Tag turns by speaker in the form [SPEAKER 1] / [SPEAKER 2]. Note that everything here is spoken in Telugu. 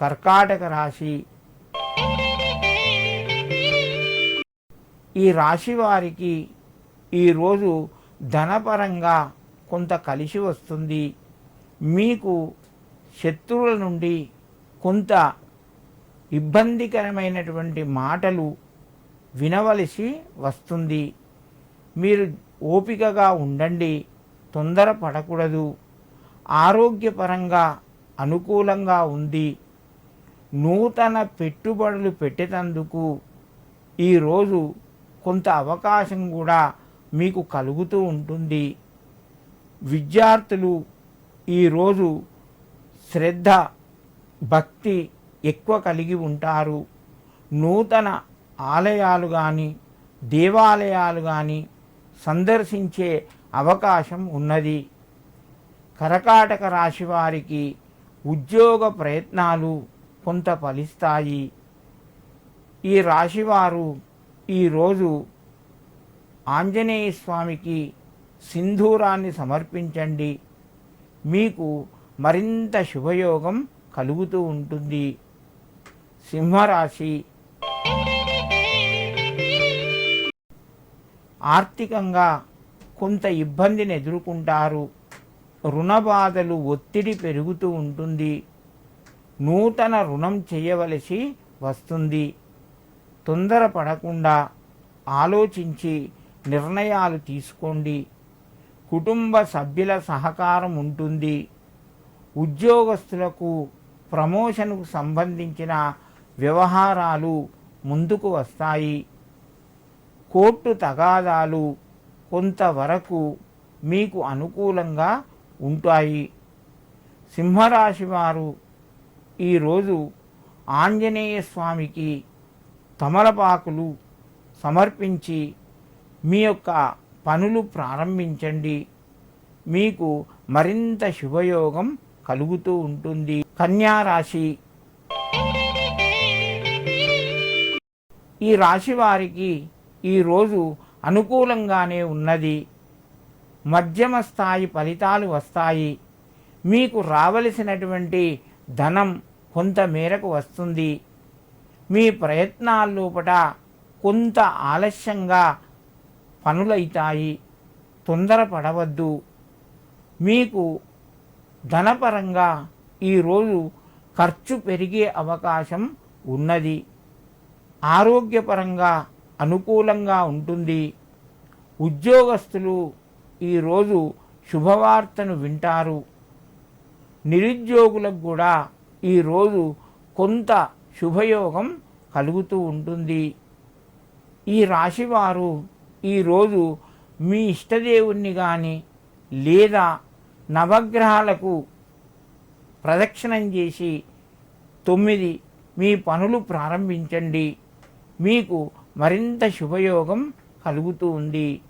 [SPEAKER 1] కర్కాటక రాశి. ఈ రాశి వారికి ఈరోజు ధనపరంగా కొంత కలిసి వస్తుంది. మీకు శత్రువుల నుండి కొంత ఇబ్బందికరమైనటువంటి మాటలు వినవలసి వస్తుంది. మీరు ఓపికగా ఉండండి తొందరపడకూడదు. ఆరోగ్యపరంగా అనుకూలంగా ఉంది. నూతన పెట్టుబడులు పెట్టేటందుకు ఈరోజు కొంత అవకాశం కూడా మీకు కలుగుతూ ఉంటుంది. విద్యార్థులు ఈరోజు శ్రద్ధ భక్తి ఎక్కువ కలిగి ఉంటారు. నూతన ఆలయాలు కానీ దేవాలయాలు కానీ సందర్శించే అవకాశం ఉన్నది. కరకాటక రాశి వారికి ఉద్యోగ ప్రయత్నాలు కొంత ఫలిస్తాయి. ఈ రాశివారు ఈరోజు ఆంజనేయ స్వామికి సింధూరాన్ని సమర్పించండి. మీకు మరింత శుభయోగం కలుగుతూ ఉంటుంది. సింహరాశి. ఆర్థికంగా కొంత ఇబ్బందిని ఎదుర్కొంటారు. రుణ బాధలు ఒత్తిడి పెరుగుతూ ఉంటుంది. నూతన రుణం చేయవలసి వస్తుంది. తొందరపడకుండా ఆలోచించి నిర్ణయాలు తీసుకోండి. కుటుంబ సభ్యుల సహకారం ఉంటుంది. ఉద్యోగస్తులకు ప్రమోషన్కు సంబంధించిన వ్యవహారాలు ముందుకు వస్తాయి. కోర్టు తగాదాలు కొంతవరకు మీకు అనుకూలంగా ఉంటాయి. సింహరాశి వారు ఈరోజు ఆంజనేయ స్వామికి తమలపాకులు సమర్పించి మీ యొక్క పనులు ప్రారంభించండి. మీకు మరింత శుభయోగం కలుగుతూ ఉంటుంది. కన్యా రాశి. ఈ రాశి వారికి ఈరోజు అనుకూలంగానే ఉన్నది. మధ్యమ స్థాయి ఫలితాలు వస్తాయి. మీకు రావలసినటువంటి ధనం కొంత మేరకు వస్తుంది. మీ ప్రయత్నాల్లోపట కొంత ఆలస్యంగా పనులైతాయి. తొందరపడవద్దు. మీకు ధనపరంగా ఈరోజు ఖర్చు పెరిగే అవకాశం ఉన్నది. ఆరోగ్యపరంగా అనుకూలంగా ఉంటుంది. ఉద్యోగస్తులు ఈరోజు శుభవార్తను వింటారు. నిరుద్యోగులకు కూడా ఈరోజు కొంత శుభయోగం కలుగుతూ ఉంటుంది. ఈ రాశివారు ఈరోజు మీ ఇష్టదేవుణ్ణి కానీ లేదా నవగ్రహాలకు ప్రదక్షిణం చేసి తొమ్మిది మీ పనులు ప్రారంభించండి. మీకు మరింత శుభయోగం కలుగుతూ ఉంది.